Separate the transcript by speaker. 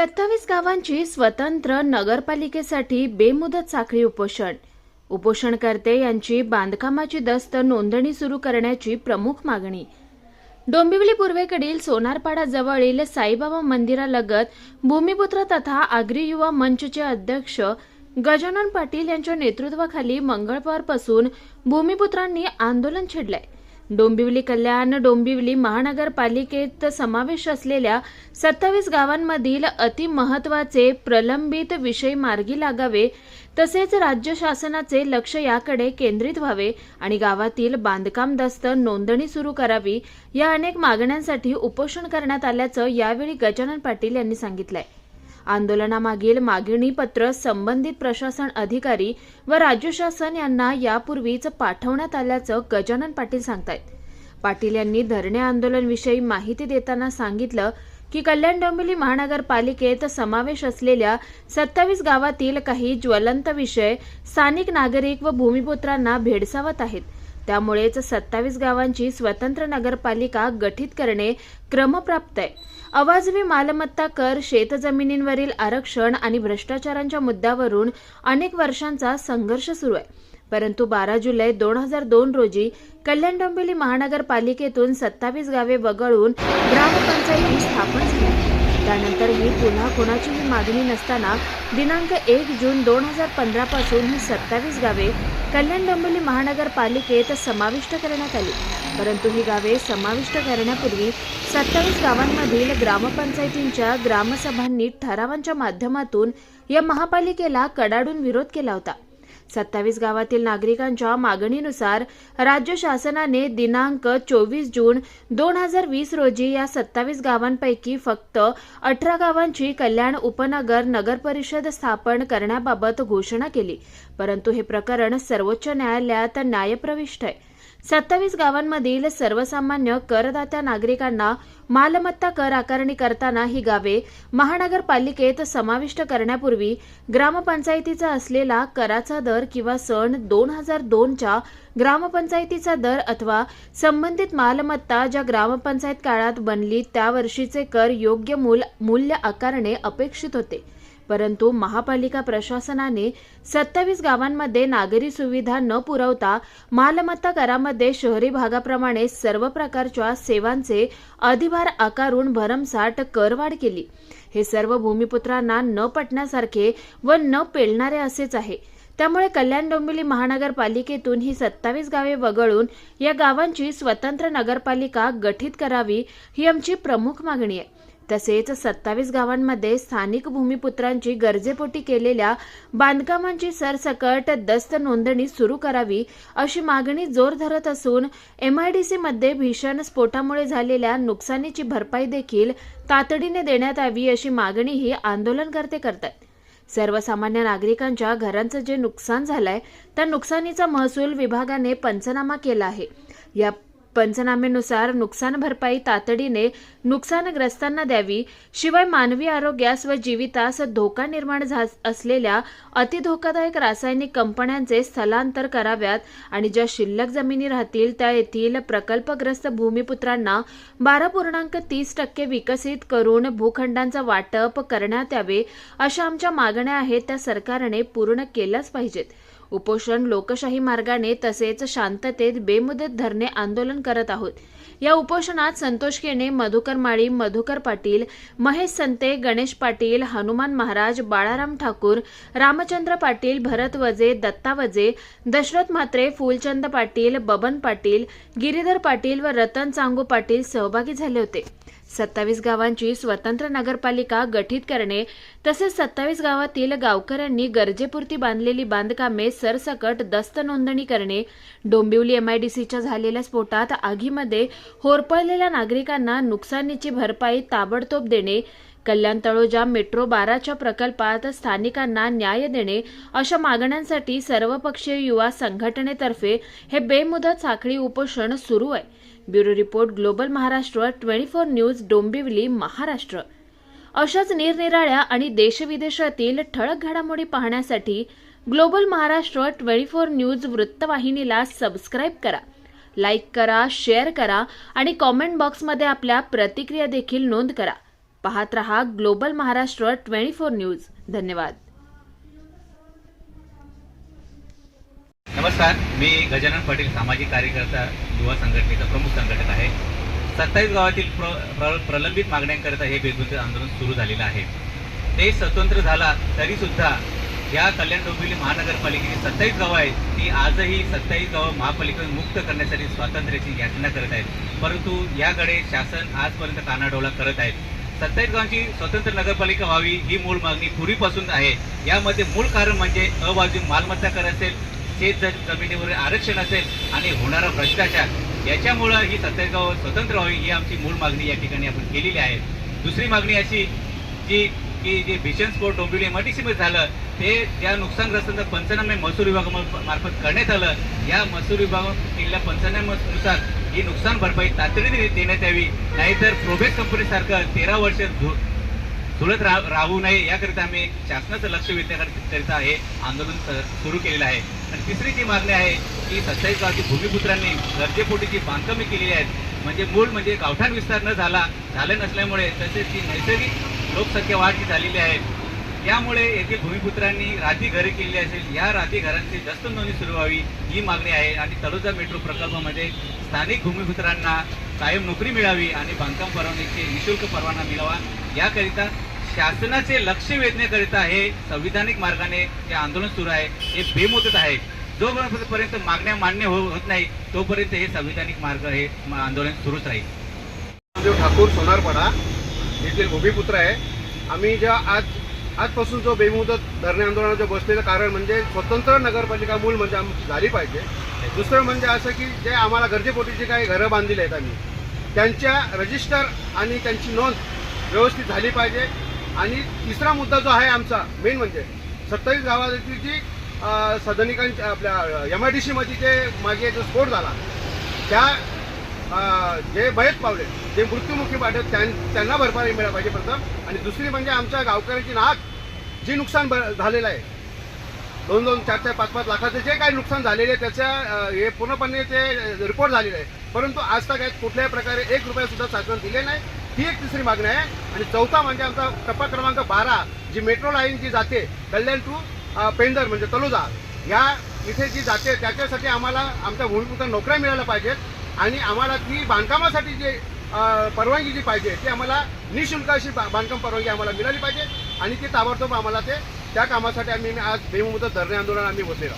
Speaker 1: सत्तावीस गावांची स्वतंत्र नगरपालिकेसाठी बेमुदत साखळी उपोषण. उपोषणकर्ते यांची बांधकामाची दस्त नोंदणी सुरू करण्याची प्रमुख मागणी. डोंबिवली पूर्वेकडील सोनारपाडा जवळील साईबाबा मंदिरालगत भूमिपुत्र तथा आगरी युवा मंचचे अध्यक्ष गजानन पाटील यांच्या नेतृत्वाखाली मंगळवारपासून भूमिपुत्रांनी आंदोलन छेडलंय. डोंबिवली कल्याण डोंबिवली महानगरपालिकेत समावेश असलेल्या सत्तावीस गावांमधील अतिमहत्वाचे प्रलंबित विषय मार्गी लागावे तसेच राज्य शासनाचे लक्ष याकडे केंद्रित व्हावे आणि गावातील बांधकाम दस्त नोंदणी सुरू करावी या अनेक मागण्यांसाठी उपोषण करण्यात आल्याचं यावेळी गजानन पाटील यांनी सांगितलंय. आंदोलनामागील मागणी पत्र संबंधित प्रशासन अधिकारी व राज्य शासन यांना यापूर्वीच पाठवण्यात आल्याचं गजानन पाटील सांगतायत. पाटील यांनी धरणे आंदोलनविषयी माहिती देताना सांगितलं की कल्याण डोंबिवली महानगरपालिकेत समावेश असलेल्या सत्तावीस गावातील काही ज्वलंत विषय स्थानिक नागरिक व भूमिपुत्रांना भेडसावत आहेत. त्यामुळेच सत्तावीस गावांची स्वतंत्र नगरपालिका गठीत करणे क्रमप्राप्त आहे. अवाजवी मालमत्ता कर शेतजमिनींवरील आरक्षण आणि भ्रष्टाचारांच्या मुद्द्यावरून अनेक वर्षांचा संघर्ष सुरू आहे. परंतु बारा जुलै दोन हजार दोन रोजी कल्याण डोंबिवली महानगरपालिकेतून सत्तावीस गावे वगळून ग्रामपंचायती स्थापन त्यानंतर त्यानंतरही पुन्हा कोणाचीही मागणी नसताना दिनांक एक जून दोन हजार पंधरा पासून ही सत्तावीस गावे कल्याण डोंबिवली महानगरपालिकेत समाविष्ट करण्यात आली. परंतु ही गावे समाविष्ट करण्यापूर्वी सत्तावीस गावांमधील ग्रामपंचायतींच्या ग्रामसभांनी ठरावांच्या माध्यमातून या महापालिकेला कडाडून विरोध केला होता. सत्तावीस गावातील नागरिकांच्या मागणीनुसार राज्य शासनाने दिनांक चोवीस जून दोन हजार वीस रोजी या सत्तावीस गावांपैकी फक्त अठरा गावांची कल्याण उपनगर नगर परिषद स्थापन करण्याबाबत घोषणा केली. परंतु हे प्रकरण सर्वोच्च न्यायालयात न्यायप्रविष्ट आहे. सत्तावीस गावांमधील सर्वसामान्य करदात्या नागरिकांना मालमत्ता कर आकारणी करताना ही गावे महानगरपालिकेत समाविष्ट करण्यापूर्वी ग्रामपंचायतीचा असलेला कराचा दर किंवा सण दोन हजार दोनच्या ग्रामपंचायतीचा दर अथवा संबंधित मालमत्ता ज्या ग्रामपंचायत काळात बनली त्या वर्षीचे कर योग्य मूल मूल्य आकारणे अपेक्षित होते. परंतु महापालिका प्रशासनाने सत्तावीस गावांमध्ये नागरी सुविधा न पुरवता मालमत्ता करामध्ये शहरी भागाप्रमाणे सर्व प्रकारच्या सेवांचे अधिभार आकारून भरमसाठ करवाढ केली. हे सर्व भूमिपुत्रांना न पटण्यासारखे व न पेलणारे असेच आहे. त्यामुळे कल्याण डोंबिवली महानगरपालिकेतून ही सत्तावीस गावे वगळून या गावांची स्वतंत्र नगरपालिका गठीत करावी ही आमची प्रमुख मागणी आहे. तसेच सत्तावीस गावांमध्ये स्थानिक भूमिपुत्रांची गरजेपोटी केलेल्या बांधकामांची सरसकट दस्त नोंदणी सुरू करावी अशी मागणी जोर धरत असून एमआयडीसीमध्ये भीषण स्फोटामुळे झालेल्या नुकसानीची भरपाई देखील तातडीने देण्यात यावी अशी मागणीही आंदोलनकर्ते करतात. सर्वसामान्य नागरिकांच्या घरांचं जे नुकसान झालंय त्या नुकसानीचा महसूल विभागाने पंचनामा केला आहे. या पंचनामेनुसार नुकसान भरपाई तातडीने नुकसानग्रस्तांना द्यावी. शिवाय मानवी आरोग्यास व जीवितास धोका निर्माण झा असलेल्या अतिधोकादायक रासायनिक कंपन्यांचे स्थलांतर कराव्यात आणि ज्या शिल्लक जमिनी राहतील त्या येथील प्रकल्पग्रस्त भूमिपुत्रांना बारा पूर्णांक तीस टक्के विकसित करून भूखंडांचं वाटप करण्यात यावे अशा आमच्या मागण्या आहेत त्या सरकारने पूर्ण केल्याच पाहिजेत. उपोषण लोकशाही मार्गाने तसेच शांततेत बेमुदत धरणे आंदोलन करत आहोत. या उपोषणात संतोष केणे मधुकर माळी मधुकर पाटील महेश संते गणेश पाटील हनुमान महाराज बाळाराम ठाकूर रामचंद्र पाटील भरत वजे दत्ता वजे दशरथ म्हात्रे फुलचंद पाटील बबन पाटील गिरीधर पाटील व रतन चांगू पाटील सहभागी झाले होते. सत्तावीस गावांची स्वतंत्र नगरपालिका गठीत करणे तसेच सत्तावीस गावातील गावकऱ्यांनी गरजेपुरती बांधलेली बांधकामे सरसकट दस्त नोंदणी करणे डोंबिवली एमआयडीसीच्या झालेल्या स्फोटात आगीमध्ये होरपळलेल्या नागरिकांना नुकसानीची भरपाई ताबडतोब देणे कल्याण तळोजा मेट्रो बाराच्या प्रकल्पात स्थानिकांना न्याय देणे अशा मागण्यांसाठी सर्वपक्षीय युवा संघटनेतर्फे हे बेमुदत साखळी उपोषण सुरू आहे. Bureau report global Maharashtra twenty four news Dombivli Maharashtra. अशाच निरनिराळ्या आणि देशविदेशातील ठळक घडामोडी पाहण्यासाठी global Maharashtra twenty four news वृत्तवाहिनीला सबस्क्राईब करा. लाईक करा शेअर करा आणि कॉमेंट बॉक्समध्ये आपल्या प्रतिक्रिया देखील नोंद करा. पाहत रहा global Maharashtra twenty four news. धन्यवाद.
Speaker 2: नमस्कार मी गजानन पाटील सामाजिक कार्यकर्ता युवा संघटनेचा प्रमुख संघटक आहे. सत्तावीस गावातील प्र, प्र, प्रलंबित मागण्यांकरिता हे बेगुंत आंदोलन सुरू झालेलं आहे. देश स्वतंत्र झाला तरी सुद्धा या कल्याण डोंबिवली महानगरपालिकेची सत्तावीस गावं आहेत ती आजही सत्तावीस गावं महापालिकेतून मुक्त करण्यासाठी स्वातंत्र्याची याचना करत आहेत. परंतु याकडे शासन आजपर्यंत कानाडोळा करत आहेत सत्तावीस गावांची स्वतंत्र नगरपालिका व्हावी ही मूळ मागणी पूर्वीपासून आहे. यामध्ये मूळ कारण म्हणजे अबाजू मालमत्ता कर असेल शेत जमिनीवरील जमिनीवर आरक्षण असेल आणि होणारा भ्रष्टाचार याच्यामुळं ही सत्तावीस स्वतंत्र व्हावी ही आमची मूळ मागणी या ठिकाणी आपण केलेली आहे. दुसरी मागणी अशी जी की जे भीषण स्फोट डोंबिवली एमआयटीसीमध्ये झालं ते त्या नुकसानग्रस्तांचा पंचनामे महसूल विभागामार्फत करण्यात आलं या महसूल विभागात केलेल्या पंचनाम्यानुसार ही नुकसान भरपाई तातडीने देण्यात यावी. नाहीतर प्रोबेस कंपनीसारखं तेरा वर्ष धु- झुलत रा राहू नये. याकरिता आम्ही शासनाचं लक्ष वेधण्याकरिता हे आंदोलन स- सुरू केलेलं आहे. आणि तिसरी जी मागणी आहे की सत्तावीस गावची भूमिपुत्रांनी गरजेपोटी जी बांधकामे केलेली आहेत. म्हणजे मूळ म्हणजे गावठाण विस्तार न झाला झाले नसल्यामुळे तसेच ती नैसर्गिक लोकसंख्या वाढ जी झालेली आहे. यामुळे येथील भूमिपुत्रांनी राती घरे केलेली असेल. या राती घरांची जास्त नोंदणी सुरू व्हावी ही मागणी आहे. आणि तळोजा मेट्रो प्रकल्पामध्ये स्थानिक भूमिपुत्रांना कायम नोकरी मिळावी आणि बांधकाम परवानगीचे निशुल्क परवाना मिळावा याकरिता शासनाचे लक्ष वेधण्याकरिता हे संविधानिक मार्गाने हे आंदोलन सुरू आहे. हे बेमुदत आहे. जोपर्यंत मागण्या मान्य हो- होत नाही तोपर्यंत हे संविधानिक मार्ग हे आंदोलन सुरूच राहील.
Speaker 3: ठाकूर सोनारपाडा. येथील भूमिपुत्र आहे. आम्ही ज्या आज आजपासून जो बेमुदत धरणे आंदोलनाचं बसलेलं कारण म्हणजे स्वतंत्र नगरपालिका मूल म्हणजे आमची झाली पाहिजे. दुसरं म्हणजे असं की जे आम्हाला गरजेपोटी जे काही घरं बांधलेली आहेत आम्ही त्यांच्या रजिस्टर आणि त्यांची नोंद व्यवस्थित झाली पाहिजे. आणि तिसरा मुद्दा जो आहे आमचा मेन म्हणजे सत्तावीस गावातील जी सदनिकांच्या आपल्या एम आय डी सीमध्ये जे मागे जो स्फोट झाला त्या जे बयत पावले जे मृत्युमुखी पाठवत त्यां- त्यांना भरपाई मिळाली पाहिजे प्रथम. आणि दुसरी म्हणजे आमच्या गावकऱ्यांची नाक जी नुकसान झालेलं आहे. दोन दोन चार चार पाच पाच लाखाचं जे काही नुकसान झालेले आहे त्याच्या हे पूर्णपणे ते रिपोर्ट झालेले आहे. परंतु आज तक कुठल्याही प्रकारे एक रुपया सुद्धा शासन दिले नाही. ही एक तिसरी मागणी आहे. आणि चौथा म्हणजे आमचा टप्पा क्रमांक बारा जी मेट्रो लाईन जी जाते कल्याण टू पेंदर म्हणजे तलोजा या इथे जी जाते त्याच्यासाठी आम्हाला आमच्या भूमिपुत्र नोकऱ्या मिळायला पाहिजेत. आणि आम्हाला ती बांधकामासाठी जे परवानगी जी पाहिजे ती आम्हाला निशुल्क अशी बांधकाम परवानगी आम्हाला मिळाली पाहिजे. आणि ते ताबडतोब आम्हाला ते त्या कामासाठी आम्ही आज बेमुदत धरणे आंदोलन आम्ही बसलेलो